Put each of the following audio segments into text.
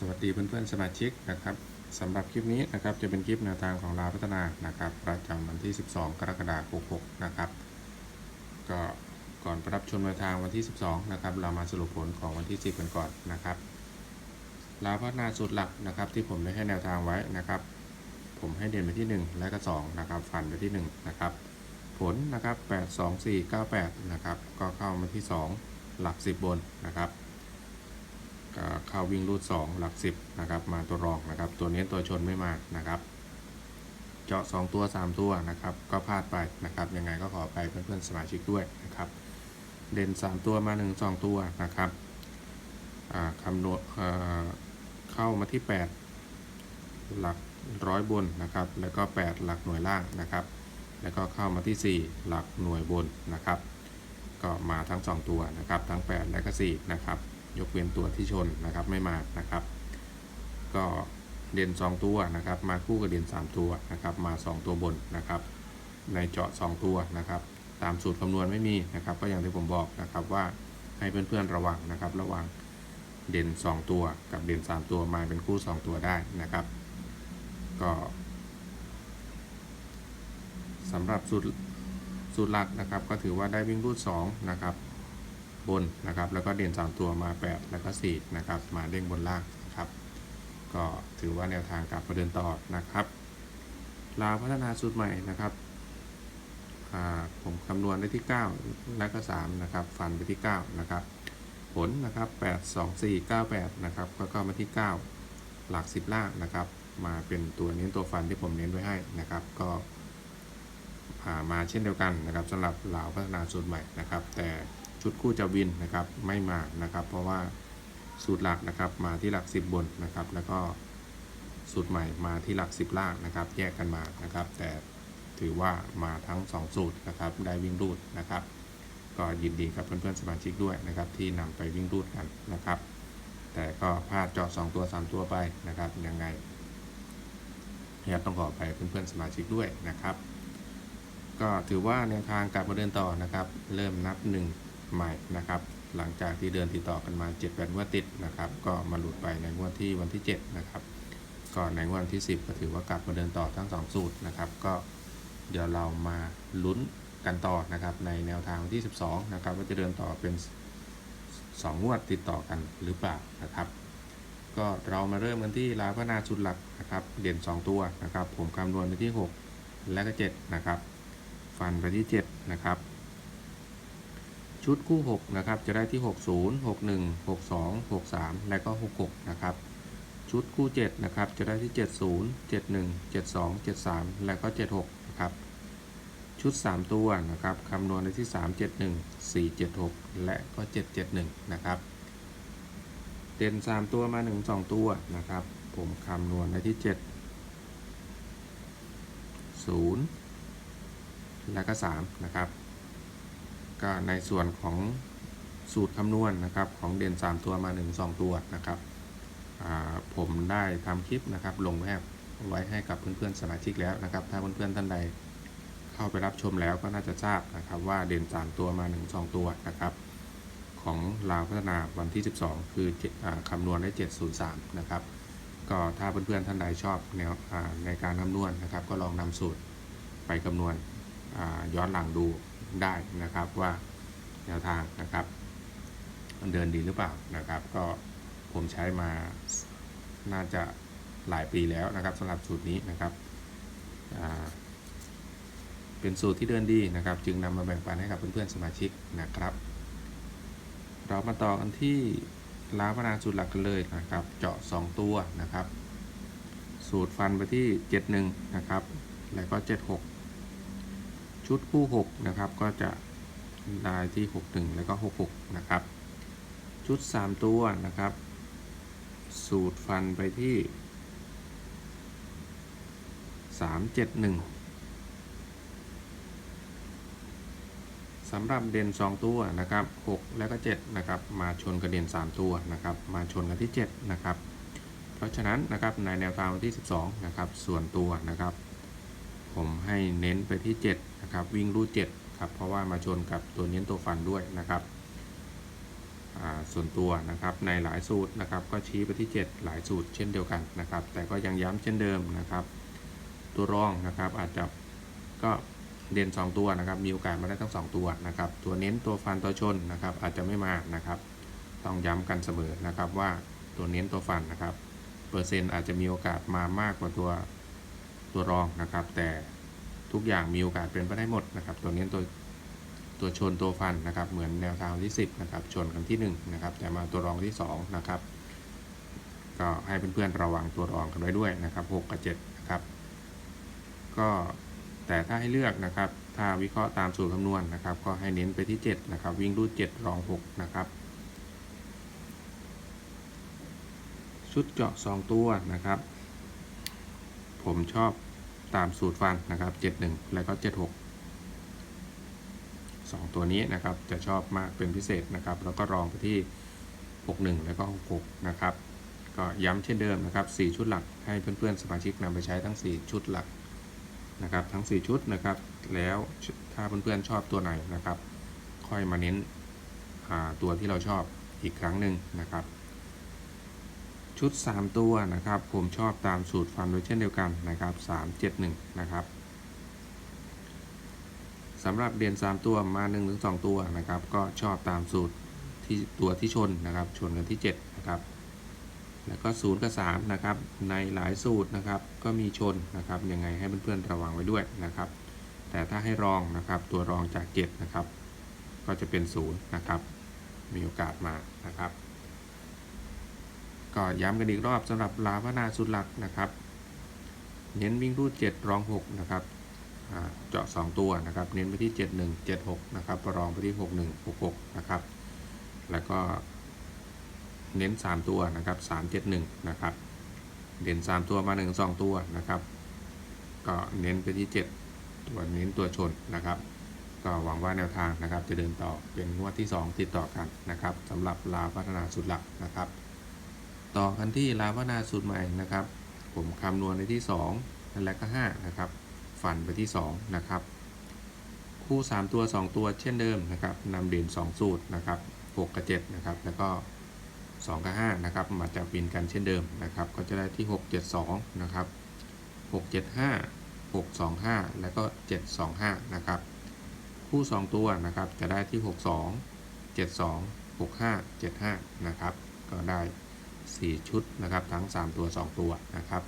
สวัสดีเพื่อนๆสมาชิกนะครับสำหรับคลิปนี้นะครับจะเป็นคลิปแนวทางของลาวพัฒนานะครับ ประจำวันที่ 12 กรกฎาคม 66 นะครับ ก็ก่อนไปรับชมแนวทางวันที่ 12 นะครับ เรามาสรุปผลของวันที่ 10 กันก่อนนะครับลาวพัฒนาสูตรหลักนะครับที่ผมได้ให้แนวทางไว้นะครับ ผมให้เด่นไปที่ 1 และก็ 2 นะครับ ฟันไปที่ 1 นะครับ ผลนะครับ 8 2 4 9 8 นะครับ ก็เข้ามาที่ 2 หลัก 10 บนนะครับ เข้าวิ่งรูด 2 หลัก 10นะครับมาตัวรองนะครับ ตัวนี้ตัวชนไม่มานะครับ เจาะ 2 ตัว 3 ตัวนะครับ ก็พลาดไปนะครับยังไงก็ขอไปเพื่อนๆสมาชิกด้วยนะครับเด่น 3 ตัวมา 1 2 ตัวนะครับคำนวณเอ่อเข้ามาที่ 8 หลักร้อยบนนะครับ แล้วก็ 8 หลักหน่วยล่างนะครับ แล้วก็เข้ามาที่ 4 หลักหน่วยบนนะครับ ก็มาทั้ง 2 ตัวนะครับ ทั้ง 8 และก็ 4 นะครับ ยกเว้นตัวที่ชนนะครับไม่มานะครับ ก็เด่น2 ตัวนะครับ มาคู่กับเด่น3 ตัวนะครับ มา 2 ตัวบนนะครับ ในเจาะ 2 ตัวนะครับ ตามสูตรคำนวณไม่มีนะครับ ก็อย่างที่ผมบอกนะครับว่าให้เพื่อนๆระวังนะครับ ระวังเด่น 2 ตัวกับเด่น 3 ตัวมาเป็นคู่ 2 ตัวได้นะครับ ก็สำหรับสูตรสูตรหลักนะครับ ก็ถือว่าได้วิ่งรูด2นะครับ บนนะครับแล้วก็เด่น3ตัวมา 8 แล้วก็ 4 นะครับ มาเด้งบนล่างนะครับ ก็ถือว่าแนวทางกลับมาเดินต่อนะครับลาวพัฒนาสูตรใหม่นะครับผมคำนวณได้ที่ 9 แล้วก็ 3 นะครับ ฟันไปที่ 9 นะครับ ผลนะครับ 8 2 4 9 8 นะครับก็เข้ามาที่ 9 หลัก 10 ล่างนะครับ มาเป็นตัวเน้นตัวฟันที่ผมเน้นไว้ให้นะครับ ก็มาเช่นเดียวกันนะครับสำหรับลาวพัฒนาสูตรใหม่นะครับ แต่ ชุดคู่จะวินนะครับไม่มานะครับ เพราะว่าสูตรหลักนะครับมาที่หลัก 10 บนนะครับ แล้วก็สูตรใหม่มาที่หลัก 10 ล่างนะครับ แยกกันมานะครับ แต่ถือว่ามาทั้ง 2 สูตรนะครับได้วิ่งรูดนะครับ ก็ยินดีกับเพื่อนๆสมาชิกด้วยนะครับ ที่นำไปวิ่งรูดกันนะครับ แต่ก็พลาดเจาะ2ตัว 3 ตัวไปนะครับยังไงเนี่ยต้องขอไปเพื่อนๆสมาชิกด้วยนะครับ ก็ถือว่าแนวทางกลับมาเดินต่อนะครับ เริ่มนับหนึ่ง ใหม่นะครับ หลังจากที่เดินติดต่อกันมา 7 8งวดติดนะครับ ก็มาหลุดไปในงวดที่วันที่ 7 นะครับก็ในงวดวันที่ 10 ก็ถือว่ากลับมาเดินต่อทั้ง 2 สูตรนะครับ ก็เดี๋ยวเรามาลุ้นกันต่อนะครับ ในแนวทางวันที่ 12 นะครับว่าจะเดินต่อเป็น 2 งวดติดต่อกันหรือเปล่านะครับ ก็เรามาเริ่มกันที่ลาวพนาชุดหลักนะครับ เด่น 2 ตัวนะครับ ผมคำนวณไปที่ 6 และก็ 7 นะครับ ฟันไปที่ 7 นะครับ ชุดคู่ 6 นะครับ จะได้ที่ 60 61 62 63 และก็ 66 นะครับ ชุดคู่ 7 นะครับ จะได้ที่ 70 71 72 73 และก็ 76 นะครับ ชุด 3 ตัวนะครับคำนวณได้ที่ 371 476 และก็ 771 นะครับ เด่น 3 ตัวมา 1 2 ตัวนะครับ ผมคำนวณได้ที่ 7 0 และก็ 3 นะครับ ก็ในส่วนของสูตรคำนวณนะครับของเด่น 3 ตัวมา 1 2 ตัวนะครับผมได้ทำคลิปนะครับลงไว้ให้ไว้ให้กับเพื่อนๆสมาชิกแล้วนะครับ ถ้าเพื่อนๆท่านใดเข้าไปรับชมแล้วก็น่าจะทราบนะครับว่าเด่น 3 ตัวมา 1 2 ตัวนะครับ ของลาวพัฒนาวันที่ 12 คืออคำนวณได้ 703 นะครับ ก็ถ้าเพื่อนๆท่านใดชอบแนวในการคำนวณนะครับ ก็ลองนำสูตรไปคำนวณ ย้อนหลังดูได้นะครับว่าแนวทางนะครับมันเดินดีหรือเปล่านะครับ ก็ผมใช้มาน่าจะหลายปีแล้วนะครับสำหรับสูตรนี้นะครับเป็นสูตรที่เดินดีนะครับ จึงนำมาแบ่งปันให้กับเพื่อนๆสมาชิกนะครับ เรามาต่อกันที่ล้าวพนาสูตรหลักกันเลยนะครับ เจาะ 2 ตัวนะครับ สูตรฟันไปที่ 71 นะครับ แล้วก็ 76 ชุดคู่ 6 นะครับ ก็จะได้ที่ 61 แล้วก็ 66 นะครับ ชุด 3 ตัวนะครับ สูตรฟันไปที่ 371สำหรับเด่น 2 ตัวนะครับ 6 แล้วก็ 7 นะครับ มาชนกับเด่น 3 ตัวนะครับ มาชนกันที่ 7 นะครับ เพราะฉะนั้นนะครับในแนวทางวันที่ 12 นะครับ ส่วนตัวนะครับ ผมให้เน้นไปที่ 7 นะครับ วิ่งรูด7ครับ เพราะว่ามาชนกับตัวเน้นตัวฟันด้วยนะครับ ส่วนตัวนะครับในหลายสูตรนะครับ ก็ชี้ไปที่ 7 หลายสูตรเช่นเดียวกันนะครับ แต่ก็ยังย้ำเช่นเดิมนะครับ ตัวรองนะครับอาจจะก็เด่น2 ตัวนะครับ มีโอกาสมาได้ทั้ง 2 ตัวนะครับ ตัวเน้นตัวฟันตัวชนนะครับ อาจจะไม่มานะครับ ต้องย้ำกันเสมอนะครับว่าตัวเน้นตัวฟันนะครับ เปอร์เซ็นต์อาจจะมีโอกาสมามากกว่าตัว ตัวรองนะครับ แต่ทุกอย่างมีโอกาสเป็นไปได้หมดนะครับ ตัวเน้ตัวตัวชนตัวฟันนะครับ เหมือนแนวทางที่ 10นะครับชนกันที่1นะครับแต่มาตัวรองที่2นะครับก็ให้เพื่อนๆระวังตัวรองกันไว้ด้วยนะครับ6กับ7นะครับก็แต่ถ้าให้เลือกนะครับ ถ้าวิเคราะห์ตามสูตรคำนวณนะครับ ก็ให้เน้นไปที่7นะครับ วิ่งรูด7รอง6นะครับชุดเจาะ 2 ตัวนะครับ ผมชอบ ตามสูตรฟันนะครับ 71 แล้วก็ 76 2 ตัวนี้นะครับจะชอบมากเป็นพิเศษนะครับ แล้วก็รองไปที่ 61 แล้วก็ 66 นะครับ ก็ย้ำเช่นเดิมนะครับ 4 ชุดหลักให้เพื่อนๆสมาชิกนำไปใช้ทั้ง 4 ชุดหลักนะครับ ทั้ง 4 ชุดนะครับ แล้วถ้าเพื่อนๆชอบตัวไหนนะครับ ค่อยมาเน้นตัวที่เราชอบอีกครั้งหนึ่งนะครับ ชุด 3 ตัวนะครับ ผมชอบตามสูตรฟันโดยเช่นเดียวกันนะครับ 371 นะครับสำหรับเด่น3 ตัวมา 1-2 ตัวนะครับ ก็ชอบตามสูตรที่ตัวที่ชนนะครับ ชนกันที่ 7 นะครับ แล้วก็0กับ3นะครับ ในหลายสูตรนะครับ ก็มีชนนะครับ ยังไงให้เพื่อนๆระวังไว้ด้วยนะครับ แต่ถ้าให้รองนะครับ ตัวรองจาก 7 นะครับ ก็จะเป็น 0 นะครับ มีโอกาสมานะครับ ก็ย้ำกันอีกรอบสำหรับลาพนาสุดหลักนะครับ เน้นวิ่งรูด 7 รอง 6 นะครับเจาะ 2 ตัวนะครับ เน้นไปที่ 71 76 นะครับรองไปที่ 61 66 นะครับ แล้วก็เน้น 3 ตัวนะครับ 371 นะครับ เด่น 3 ตัวมา 1 2 ตัวนะครับ ก็เน้นไปที่ 7 ตัวเน้นตัวชนนะครับก็หวังว่าแนวทางนะครับจะเดินต่อเป็นงวดที่ 2 ติดต่อกันนะครับสำหรับลาพัฒนาสุดหลักนะครับ ต่อกันที่ลาพัฒนาสูตรใหม่นะครับ ผมคำนวณในที่ 2 นั่นแหละก็ 5 นะครับฟันไปที่ 2 นะครับ คู่ 3 ตัว 2 ตัวเช่นเดิมนะครับนำเด่น2 สูตรนะครับ6กับ7นะครับ แล้วก็ 2 กับ 5 นะครับ มาจากวินกันเช่นเดิมนะครับ ก็จะได้ที่ 6 7 2 นะครับ 6 7 5 6 2 5 แล้วก็ 7 2 5 นะครับ คู่ 2 ตัวนะครับจะได้ที่ 6 2 7 2 6 5 7 5 นะครับ ก็ได้ 4 ชุดนะครับทั้ง 3 ตัว 2 ตัวนะครับ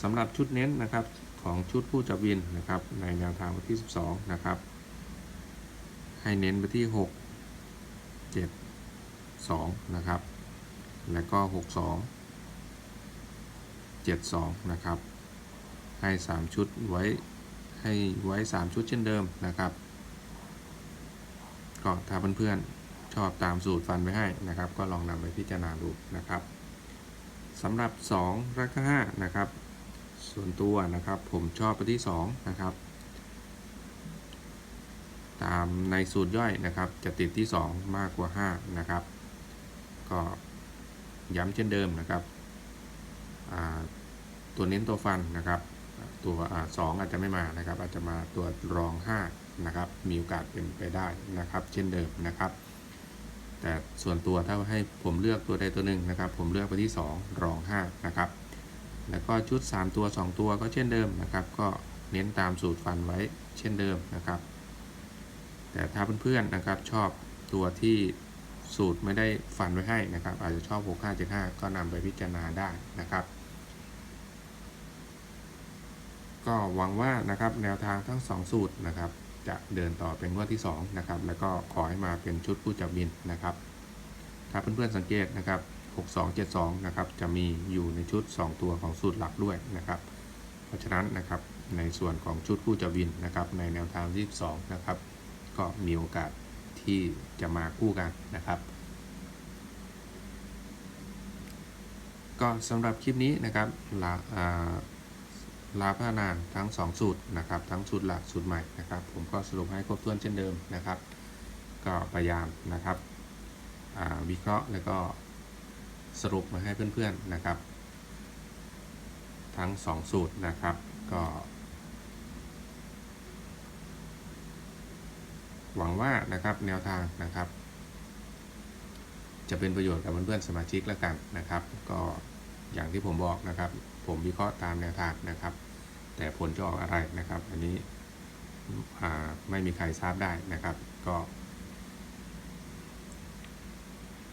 สำหรับชุดเน้นนะครับของชุดผู้จับวินนะครับในแนวทางวันที่ 12 นะครับ ให้เน้นไปที่ 6 7 2 นะครับ แล้วก็ 62 72 นะครับ ให้ 3 ชุดไว้ให้ไว้ 3 ชุดเช่นเดิมนะครับ ก็ถ้าเพื่อนๆ อบตามสูตรฟันไว้ให้นะครับ ก็ลองนำไปพิจารณาดูนะครับสำหรับ 2 และก็5นะครับ ส่วนตัวนะครับผมชอบไปที่ 2 นะครับ ตามในสูตรย่อยนะครับ จะติดที่ 2 มากกว่า 5 นะครับ ก็ย้ำเช่นเดิมนะครับ ตัวเน้นตัวฟันนะครับ ตัวสองอาจจะไม่มานะครับ อาจจะมาตัวรอง 5 นะครับ มีโอกาสเป็นไปได้นะครับ เช่นเดิมนะครับ แต่ส่วนตัวถ้าให้ผมเลือกตัวใดตัวหนึ่งนะครับ ผมเลือกไปที่ 2 รอง 5 นะครับ แล้วก็ชุด 3 ตัว 2 ตัวก็เช่นเดิมนะครับ ก็เน้นตามสูตรฟันไว้เช่นเดิมนะครับ แต่ถ้าเพื่อนๆนะครับชอบตัวที่สูตรไม่ได้ฟันไว้ให้นะครับ อาจจะชอบ 6575 ก็นำไปพิจารณาได้นะครับ ก็หวังว่านะครับแนวทางทั้ง 2 สูตรนะครับ จะเดินต่อเป็นงวดที่2นะครับแล้วก็ขอให้มาเป็นชุดผู้จับบินนะครับ ถ้าเพื่อนๆสังเกตนะครับ 6272 นะครับจะมีอยู่ในชุด 2 ตัวของสูตรหลักด้วยนะครับ เพราะฉะนั้นนะครับในส่วนของชุดผู้จับบินนะครับในแนวทางที่2นะครับก็มีโอกาสที่จะมาคู่กันนะครับก็สำหรับคลิปนี้นะครับ ลาลาพนานทั้ง 2 สูตรนะครับ ทั้งสูตรหลักสูตรใหม่นะครับ ผมก็สรุปให้ครบถ้วนเช่นเดิมนะครับ ก็พยายามนะครับวิเคราะห์แล้วก็สรุปมาให้เพื่อนๆนะครับ ทั้ง 2 สูตรนะครับก็หวังว่านะครับแนวทางนะครับ จะเป็นประโยชน์กับเพื่อนๆสมาชิกแล้วกันนะครับ ก็อย่างที่ผมบอกนะครับ ผมวิเคราะห์ตามแนวทางนะครับ แต่ผลจะออกอะไรนะครับ อันนี้ไม่มีใครทราบได้นะครับ ก็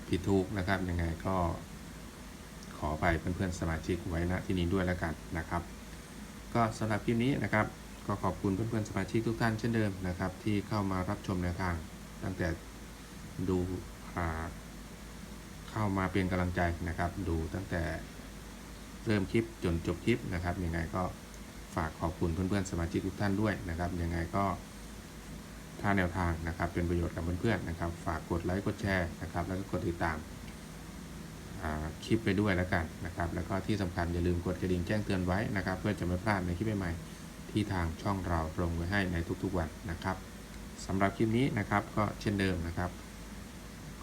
ผิดถูกนะครับยังไงก็ขอไปเพื่อนๆสมาชิกไว้ณที่นี้ด้วยแล้วกันนะครับ ก็สำหรับคลิปนี้นะครับ ก็ขอบคุณเพื่อนๆสมาชิกทุกท่านเช่นเดิมนะครับ ที่เข้ามารับชมแนวทาง ตั้งแต่ดูเข้ามาเป็นกำลังใจนะครับ ดูตั้งแต่ เริ่มคลิปจนจบคลิปนะครับ ยังไงก็ฝากขอบคุณเพื่อนๆสมาชิกทุกท่านด้วยนะครับ ยังไงก็ถ้าแนวทางนะครับ เป็นประโยชน์กับเพื่อนๆนะครับ ฝากกดไลค์กดแชร์นะครับ แล้วก็กดติดตามคลิปไปด้วยแล้วกันนะครับ แล้วก็ที่สำคัญอย่าลืมกดกระดิ่งแจ้งเตือนไว้นะครับ เพื่อจะไม่พลาดในคลิปใหม่ๆที่ทางช่องเราลงไว้ให้ในทุกๆวันนะครับสำหรับคลิปนี้นะครับก็เช่นเดิมนะครับ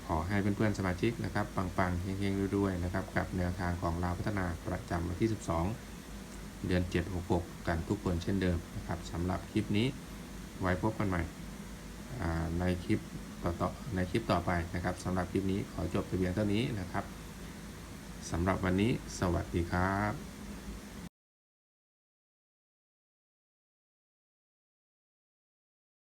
ขอให้เพื่อนๆสมาชิกนะครับปังๆเฮงๆด้วยๆนะครับ กับแนวทางของเราวพัฒนาประจำวันที่ 12 เดือน 766 กันทุกคนเช่นเดิมนะครับสำหรับคลิปนี้ไว้พบกันใหม่ในคลิปต่อในคลิปต่อไปนะครับสำหรับคลิปนี้ขอจบเพียงเท่านี้นะครับสำหรับวันนี้สวัสดีครับ